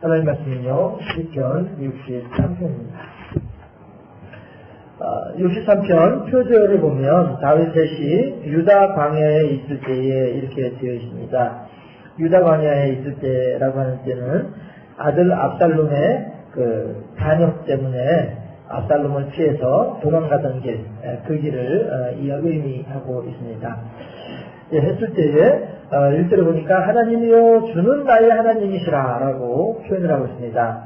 하나님 말씀은요, 시편 63편입니다. 63편 표제어를 보면 다윗의 유다 광야에 있을 때에 이렇게 되어 있습니다. 유다 광야에 있을 때라고 하는 때는 아들 압살롬의 그 반역 때문에 압살롬을 피해서 도망가던 길, 그 길을 어, 의미하고 있습니다. 예, 했을 때에 어, 일절에 보니까 하나님이여 주는 나의 하나님이시라 라고 표현을 하고 있습니다.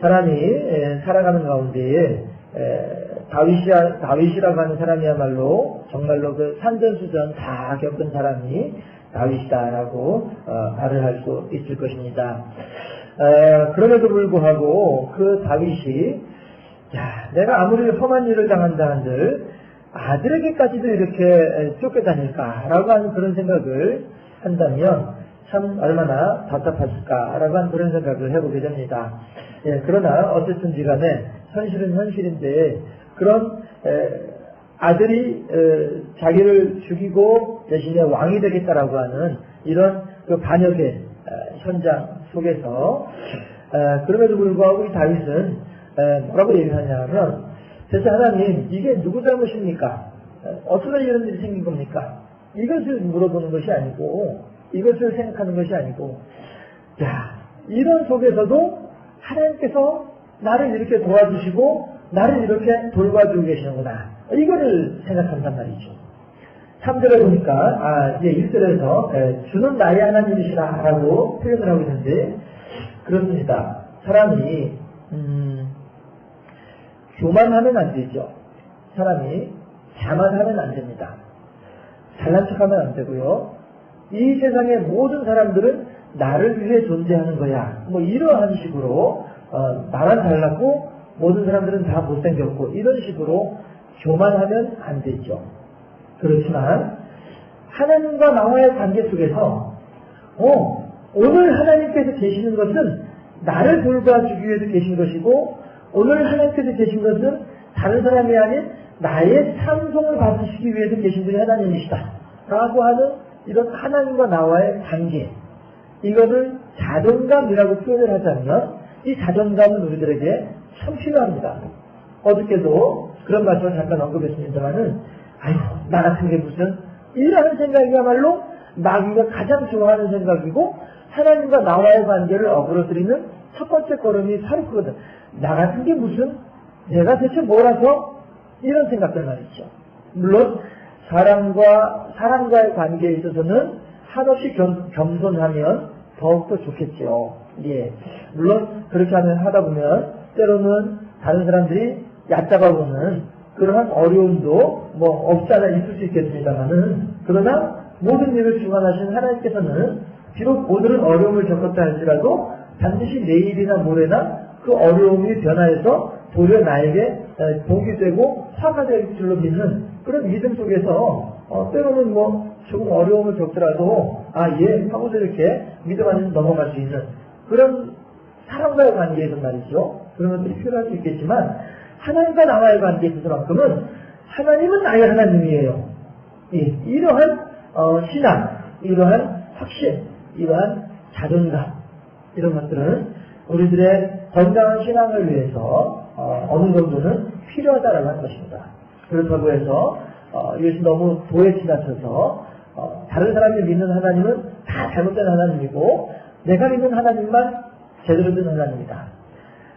사람이 에, 살아가는 가운데에 에, 다윗이라, 다윗이라고 하는 사람이야말로 정말로 그 산전수전 다 겪은 사람이 다윗이다라고 어, 말을 할 수 있을 것입니다. 에, 그럼에도 불구하고 그 다윗이 야, 내가 아무리 험한 일을 당한다 한들 아들에게까지도 이렇게 쫓겨다닐까라고 하는 그런 생각을 한다면 참 얼마나 답답하실까라고 하는 그런 생각을 해보게 됩니다. 예, 그러나 어쨌든지 간에 현실은 현실인데 그런 에, 아들이 에, 자기를 죽이고 대신에 왕이 되겠다라고 하는 이런 그 반역의 에, 현장 속에서 그럼에도 불구하고 이 다윗은 뭐라고 얘기하냐면 대체 하나님 이게 누구 잘못입니까? 어떻게 이런 일이 생긴 겁니까? 이것을 물어보는 것이 아니고 이것을 생각하는 것이 아니고 야 이런 속에서도 하나님께서 나를 이렇게 도와주시고 나를 이렇게 돌봐주고 계시는구나 이거를 생각한단 말이죠. 3절에 보니까 아 이제 1절에서 주는 나의 하나님이시라 라고 표현을 하고 있는데 그렇습니다. 사람이 음, 교만하면 안 되죠. 사람이 자만하면 안 됩니다. 잘난 척하면 안 되고요. 이 세상의 모든 사람들은 나를 위해 존재하는 거야. 뭐 이러한 식으로 어, 나만 잘났고 모든 사람들은 다 못생겼고 이런 식으로 교만하면 안 되죠. 그렇지만 하나님과 나와의 관계 속에서 어, 오늘 하나님께서 계시는 것은 나를 돌봐주기 위해서 계신 것이고 오늘 하나님께서 계신 것은 다른 사람이 아닌 나의 찬송을 받으시기 위해서 계신 분이 하나님이시다. 라고 하는 이런 하나님과 나와의 관계. 이것을 자존감이라고 표현을 하자면 이 자존감은 우리들에게 참 필요합니다. 어저께도 그런 말씀을 잠깐 언급했습니다만은 아유 나 같은 게 무슨 이라는 생각이야말로 마귀가 가장 좋아하는 생각이고 하나님과 나와의 관계를 어그러뜨리는 첫 번째 걸음이 그거든. 나 같은 게 무슨 내가 대체 뭐라서 이런 생각들 말이죠. 물론 사람과 사람과의 관계에 있어서는 한없이 겸, 겸손하면 더욱더 좋겠죠. 예. 물론 그렇게 하면 하다 보면 때로는 다른 사람들이 얕잡아 보는 그러한 어려움도 뭐 없지 않아 있을 수 있겠습니다만은 그러나 모든 일을 주관하신 하나님께서는 비록 오늘은 어려움을 겪었다 할지라도 반드시 내일이나 모레나 그 어려움이 변화해서 도리어 나에게 복이 되고 화가 될 줄로 믿는 그런 믿음 속에서 어, 때로는 뭐 조금 어려움을 겪더라도 아예 하고서 이렇게 믿음 안에서 넘어갈 수 있는 그런 사람과의 관계에서 말이죠. 그런 것들이 필요할 수 있겠지만 하나님과 나와의 관계에 있어서만큼은 하나님은 나의 하나님이에요. 예, 이러한 어, 신앙, 이러한 확신, 이러한 자존감 이런 것들은 우리들의 건강한 신앙을 위해서 어, 느 정도는 필요하다라고 하는 것입니다. 그렇다고 해서 어, 이것이 너무 도에 지나쳐서 어, 다른 사람이 믿는 하나님은 다 잘못된 하나님이고 내가 믿는 하나님만 제대로 된 하나님이다.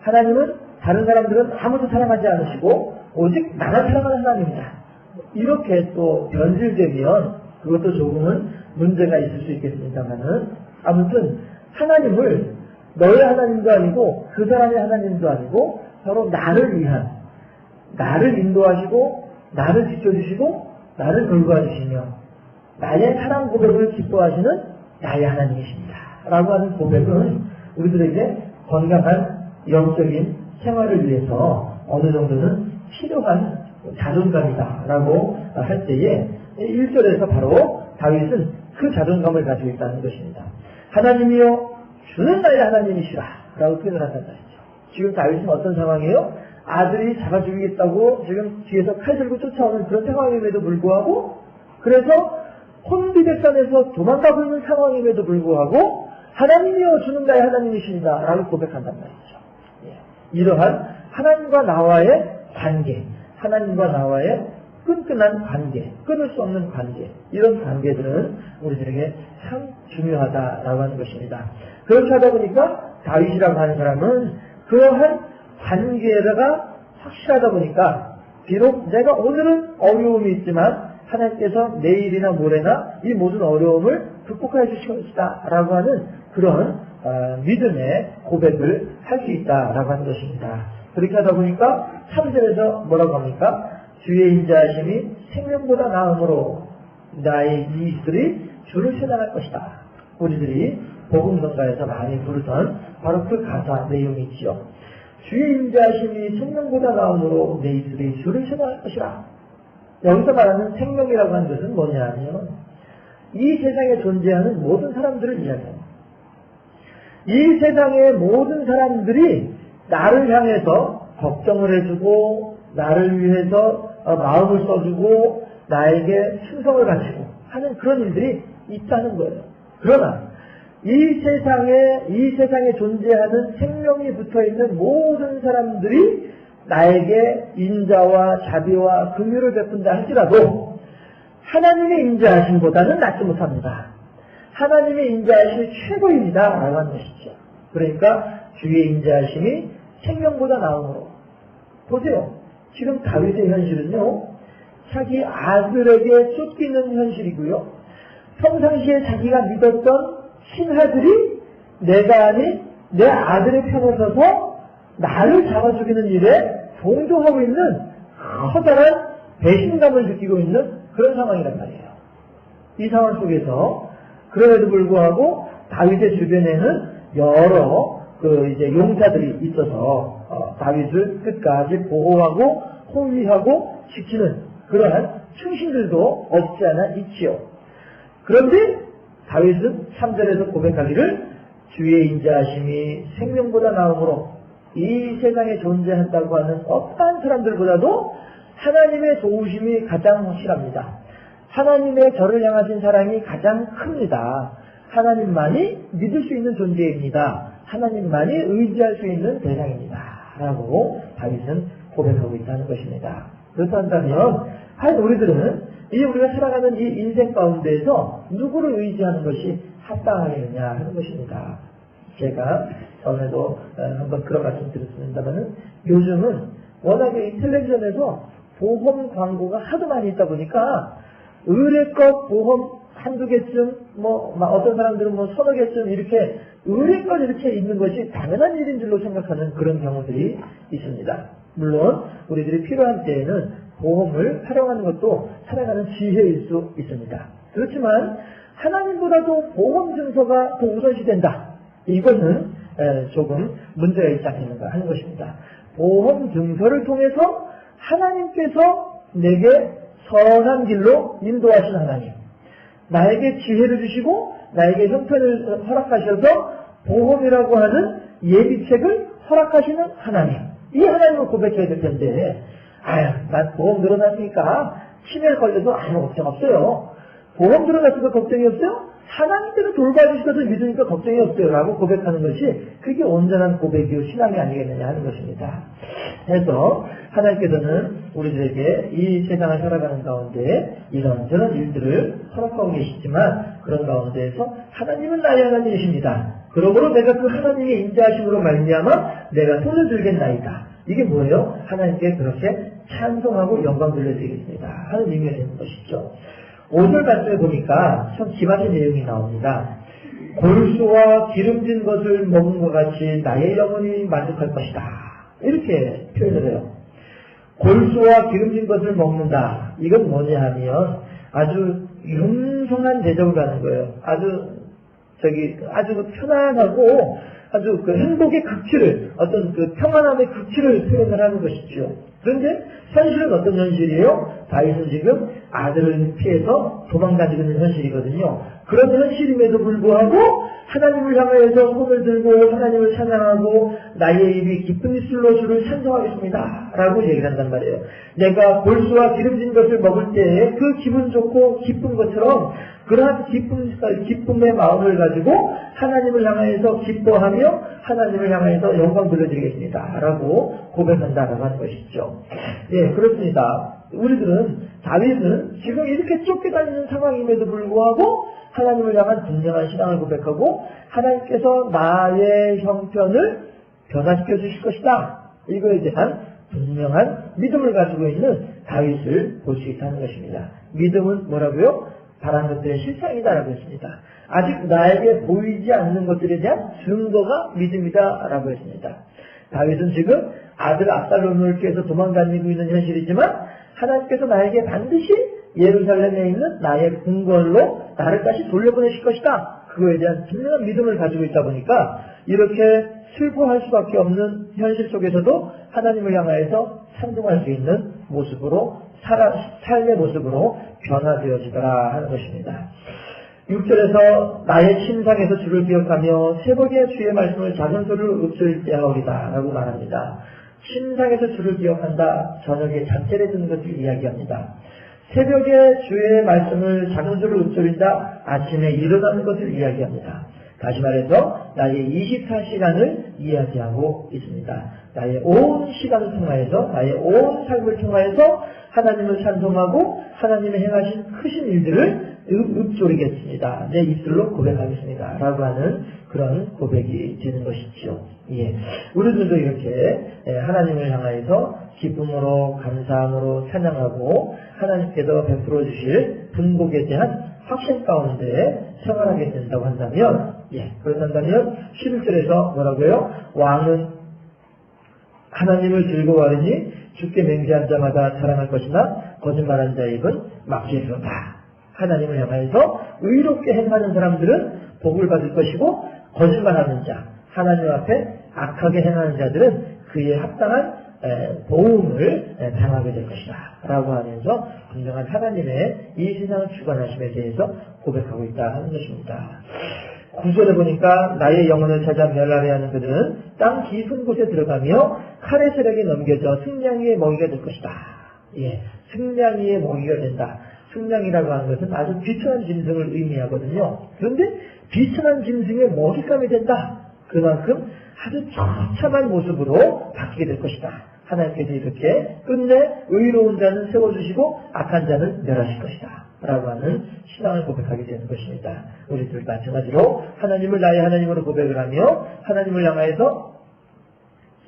하나님은 다른 사람들은 아무도 사랑하지 않으시고 오직 나만 사랑하는 하나님이다. 이렇게 또 변질되면 그것도 조금은 문제가 있을 수 있겠습니다만은 아무튼 하나님을 너의 하나님도 아니고 그 사람의 하나님도 아니고 서로 나를 위한 나를 인도하시고 나를 지켜주시고 나를 돌봐주시며 나의 사랑 고백을 기뻐하시는 나의 하나님이십니다. 라고 하는 고백은 우리들에게 건강한 영적인 생활을 위해서 어느 정도는 필요한 자존감이다. 라고 할 때에 1절에서 바로 다윗은 그 자존감을 가지고 있다는 것입니다. 하나님이요 주는 나의 하나님이시라 라고 표현을 한단 말이죠. 지금 다윗은 어떤 상황이에요? 아들이 잡아 죽이겠다고 지금 뒤에서 칼 들고 쫓아오는 그런 상황임에도 불구하고 그래서 혼비백산에서 도망가고 있는 상황임에도 불구하고 하나님이여 주는 자의 하나님이십니다. 라고 고백한단 말이죠. 예. 이러한 하나님과 나와의 관계, 하나님과 나와의 끈끈한 관계, 끊을 수 없는 관계, 이런 관계들은 우리들에게 참 중요하다라고 하는 것입니다. 그렇게 하다 보니까 다윗이라고 하는 사람은 그러한 관계가 확실하다 보니까 비록 내가 오늘은 어려움이 있지만 하나님께서 내일이나 모레나 이 모든 어려움을 극복해 주실 것이다 라고 하는 그런 어, 믿음의 고백을 할 수 있다라고 하는 것입니다. 그렇게 하다 보니까 3절에서 뭐라고 합니까? 주의 인자하심이 생명보다 나음으로 나의 이들이 주를 생각할 것이다. 우리들이 복음성가에서 많이 부르던 바로 그 가사 내용이 있지요. 주의 인자하심이 생명보다 나음으로 내 이들이 주를 생각할 것이라. 여기서 말하는 생명이라고 하는 것은 뭐냐 하면 이 세상에 존재하는 모든 사람들을 이야기합니다. 이 세상의 모든 사람들이 나를 향해서 걱정을 해주고 나를 위해서 어, 마음을 써주고 나에게 충성을 바치고 하는 그런 일들이 있다는 거예요. 그러나 이 세상에 이 세상에 존재하는 생명이 붙어 있는 모든 사람들이 나에게 인자와 자비와 긍휼을 베푼다 할지라도 하나님의 인자하심보다는 낫지 못합니다. 하나님의 인자하심이 최고입니다. 라고 하는 것이죠. 그러니까 주의 인자하심이 생명보다 나음으로 보세요. 지금 다윗의 현실은요. 자기 아들에게 쫓기는 현실이고요. 평상시에 자기가 믿었던 신하들이 내가 아닌 내 아들의 편에 서서 나를 잡아 죽이는 일에 동조하고 있는 커다란 배신감을 느끼고 있는 그런 상황이란 말이에요. 이 상황 속에서 그럼에도 불구하고 다윗의 주변에는 여러 그 이제 용사들이 있어서 어, 다윗을 끝까지 보호하고 호위하고 지키는 그러한 충신들도 없지 않아 있지요. 그런데 다윗은 3절에서 고백하기를 주의 인자하심이 생명보다 나음으로 이 세상에 존재한다고 하는 어떠한 사람들보다도 하나님의 도우심이 가장 확실합니다. 하나님의 저를 향하신 사랑이 가장 큽니다. 하나님만이 믿을 수 있는 존재입니다. 하나님만이 의지할 수 있는 대상입니다. 라고 다윗은 고백하고 있다는 것입니다. 그렇다면 과연 우리들은 이 우리가 살아가는 이 인생 가운데에서 누구를 의지하는 것이 합당하겠느냐 하는 것입니다. 제가 전에도 어, 한번 그런 말씀 드렸습니다만은 요즘은 워낙에 이 텔레비전에서 보험 광고가 하도 많이 있다 보니까 의뢰껏 보험 한두 개쯤, 뭐, 어떤 사람들은 뭐 서너 개쯤 이렇게 의뢰껏 이렇게 있는 것이 당연한 일인 줄로 생각하는 그런 경우들이 있습니다. 물론, 우리들이 필요한 때에는 보험을 활용하는 것도 살아가는 지혜일 수 있습니다. 그렇지만, 하나님보다도 보험 증서가 더 우선시 된다. 이것은 조금 문제가 있지 않겠는가 하는 것입니다. 보험 증서를 통해서 하나님께서 내게 선한 길로 인도하신 하나님. 나에게 지혜를 주시고 나에게 형편을 허락하셔서 보험이라고 하는 예비책을 허락하시는 하나님. 이 하나님을 고백해야 될 텐데, 아유, 난 보험 들어놨으니까 치매 걸려도 아무 걱정 없어요. 보험 들어갔으니까 걱정이 없어요? 하나님께서 돌봐주시고서 믿으니까 걱정이 없어요. 라고 고백하는 것이 그게 온전한 고백이요 신앙이 아니겠느냐 하는 것입니다. 그래서 하나님께서는 우리들에게 이 세상을 살아가는 가운데 이런저런 일들을 허락하고 계시지만 그런 가운데에서 하나님은 나의 하나님이십니다. 그러므로 내가 그 하나님의 인자하심으로 말미암아 내가 손을 들겠나이다. 이게 뭐예요? 하나님께 그렇게 찬송하고 영광 돌려드리겠습니다. 하는 의미가 되는 것이죠. 5절 말씀에 보니까 참 기막힌 내용이 나옵니다. 골수와 기름진 것을 먹는 것 같이 나의 영혼이 만족할 것이다. 이렇게 표현을 해요. 골수와 기름진 것을 먹는다. 이건 뭐냐 하면 아주 융성한 대접을 받는 거예요. 아주 저기 아주 편안하고 아주 그 행복의 극치를 어떤 그 평안함의 극치를 표현을 하는 것이죠. 그런데 현실은 어떤 현실이에요? 다윗은 지금 아들을 피해서 도망가지고 있는 현실이거든요. 그런 현실임에도 불구하고 하나님을 향하여서 손을 들고 하나님을 찬양하고 나의 입이 기쁜 입술로 주를 찬송하겠습니다. 라고 얘기를 한단 말이에요. 내가 골수와 기름진 것을 먹을 때에 그 기분 좋고 기쁜 것처럼 그러한 기쁨, 기쁨의 마음을 가지고 하나님을 향하여서 기뻐하며 하나님을 향하여서 영광 돌려드리겠습니다. 라고 고백한다라고 하는 것이죠. 예, 그렇습니다. 우리들은, 다윗은 지금 이렇게 쫓겨다니는 상황임에도 불구하고 하나님을 향한 분명한 신앙을 고백하고 하나님께서 나의 형편을 변화시켜 주실 것이다. 이거에 대한 분명한 믿음을 가지고 있는 다윗을 볼 수 있다는 것입니다. 믿음은 뭐라고요? 바란 것들의 실상이다라고 했습니다. 아직 나에게 보이지 않는 것들에 대한 증거가 믿음이다라고 했습니다. 다윗은 지금 아들 압살롬을 피해서 도망다니고 있는 현실이지만 하나님께서 나에게 반드시 예루살렘에 있는 나의 궁궐로 나를 다시 돌려보내실 것이다. 그거에 대한 분명한 믿음을 가지고 있다 보니까 이렇게 슬퍼할 수밖에 없는 현실 속에서도 하나님을 향하여서 찬송할 수 있는 모습으로 살아, 삶의 모습으로 변화되어지더라 하는 것입니다. 6절에서 나의 침상에서 주를 기억하며 새벽에 주의 말씀을 작은 소리로 읊조릴 때 하오리다 라고 말합니다. 침상에서 주를 기억한다. 저녁에 잠자리에 드는 것을 이야기합니다. 새벽에 주의 말씀을 작은 소리로 읊조린다. 아침에 일어나는 것을 이야기합니다. 다시 말해서 나의 24시간을 이야기하고 있습니다. 나의 온 시간을 통하여서 나의 온 삶을 통하여서 하나님을 찬송하고 하나님의 행하신 크신 일들을 읊조리겠습니다. 내 입술로 고백하겠습니다. 라고 하는 그런 고백이 되는 것이죠. 예. 우리들도 이렇게 예, 하나님을 향하여서 기쁨으로 감사함으로 찬양하고 하나님께서 베풀어 주실 분복에 대한 확신 가운데 생활하게 된다고 한다면 예, 그렇다면 11절에서 뭐라고요? 왕은 하나님을 즐거워하니 주께 맹세한 자마다 자랑할 것이나 거짓말한 자의 입은 막히리로다. 하나님을 향하여서 의롭게 행하는 사람들은 복을 받을 것이고 거짓말하는 자, 하나님 앞에 악하게 행하는 자들은 그에 합당한 보응을 당하게 될 것이다. 라고 하면서 분명한 하나님의 이 세상을 주관하심에 대해서 고백하고 있다 하는 것입니다. 구절에 보니까 나의 영혼을 찾아 멸하려 하는 그들은 땅 깊은 곳에 들어가며 칼의 세력에 넘겨져 승냥이의 먹이가 될 것이다. 예, 승냥이의 먹이가 된다. 승냥이라고 하는 것은 아주 비천한 짐승을 의미하거든요. 그런데 비천한 짐승의 먹잇감이 된다. 그만큼 아주 처참한 모습으로 바뀌게 될 것이다. 하나님께서 이렇게 끝내 의로운 자는 세워주시고 악한 자는 멸하실 것이다. 라고 하는 신앙을 고백하게 되는 것입니다. 우리들 마찬가지로 하나님을 나의 하나님으로 고백을 하며 하나님을 향하여서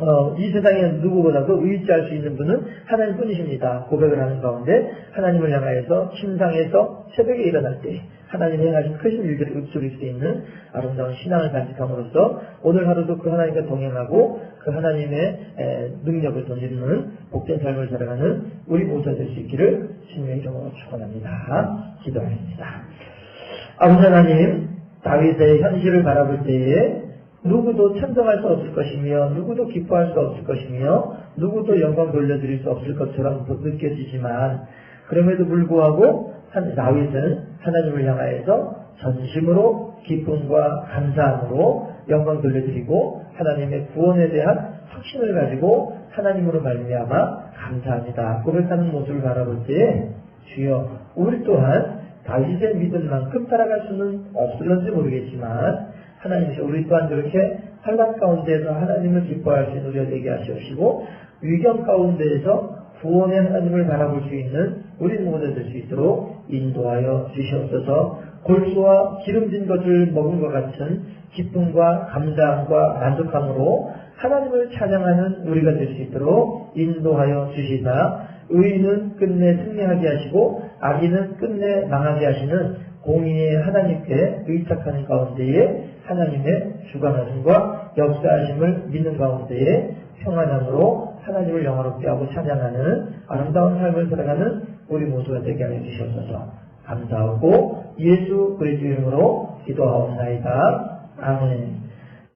어, 이 세상에 누구보다도 의지할 수 있는 분은 하나님 뿐이십니다. 고백을 하는 가운데 하나님을 향하여서 침상에서 새벽에 일어날 때 하나님이 행하신 크신 일들을 읊조릴 수 있는 아름다운 신앙을 간직함으로써 오늘 하루도 그 하나님과 동행하고 그 하나님의 에, 능력을 던지는 복된 삶을 살아가는 우리 모두가 될 수 있기를 주님의 이름으로 축원합니다. 기도하겠습니다. 아버지 하나님 다윗의 현실을 바라볼 때에 누구도 찬성할 수 없을 것이며 누구도 기뻐할 수 없을 것이며 누구도 영광 돌려드릴 수 없을 것처럼 느껴지지만 그럼에도 불구하고 한 다윗은 하나님을 향하여서 전심으로 기쁨과 감사함으로 영광 돌려드리고 하나님의 구원에 대한 확신을 가지고 하나님으로 말미암아 감사합니다. 고백하는 모습을 바라볼 때에 주여 우리 또한 다윗의 믿음만큼 따라갈 수는 없을런지 모르겠지만 하나님께서 우리 또한 그렇게 환란 가운데에서 하나님을 기뻐할 수 있는 우리가 되게 하시옵시고 위경 가운데에서 구원의 하나님을 바라볼 수 있는 우리 모두 될 수 있도록 인도하여 주시옵소서. 골수와 기름진 것을 먹은 것 같은 기쁨과 감사함과 만족함으로 하나님을 찬양하는 우리가 될 수 있도록 인도하여 주시다 의인은 끝내 승리하게 하시고 악인은 끝내 망하게 하시는 공의의 하나님께 의탁하는 가운데에 하나님의 주관하심과 역사하심을 믿는 가운데에 평안함으로 하나님을 영화롭게 하고 찬양하는 아름다운 삶을 살아가는 우리 모두가 되게 하여 주시옵소서 감사하고 예수 그리스도 이름으로 기도하옵나이다. 아멘